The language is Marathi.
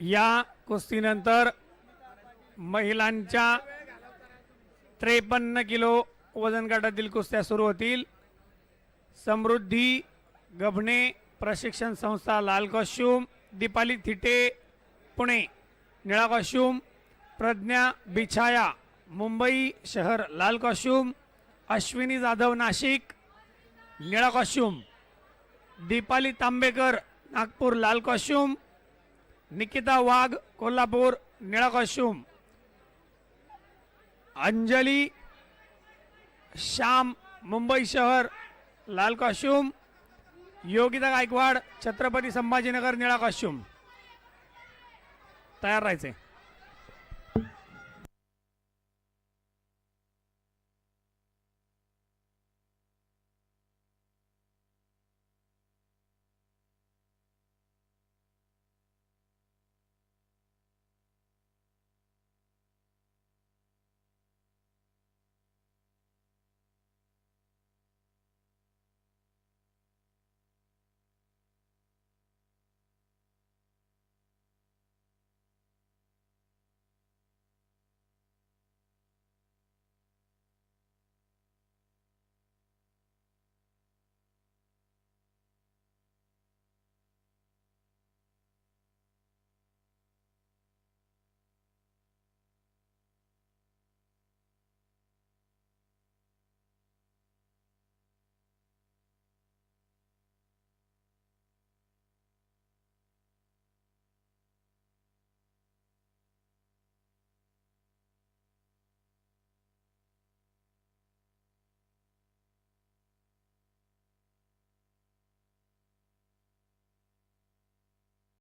या कुस्तीनंतर महिलांच्या त्रेपन्न किलो वजन गटातील कुस्त्या सुरू होतील. समृद्धी गभणे प्रशिक्षण संस्था लाल कॉस्ट्यूम दीपाली थिटे पुणे निळा कॉस्ट्यूम प्रज्ञा बिछाया मुंबई शहर लाल कॉस्ट्यूम अश्विनी जाधव नाशिक निळा कॉस्ट्यूम दीपाली तांबेकर नागपूर लाल कॉस्ट्यूम निकिता वाघ कोल्हापूर निळा कॉस्ट्युम अंजली श्याम मुंबई शहर लाल कॉस्ट्युम योगिता गायकवाड छत्रपती संभाजीनगर निळा कॉस्ट्युम तयार राहायचे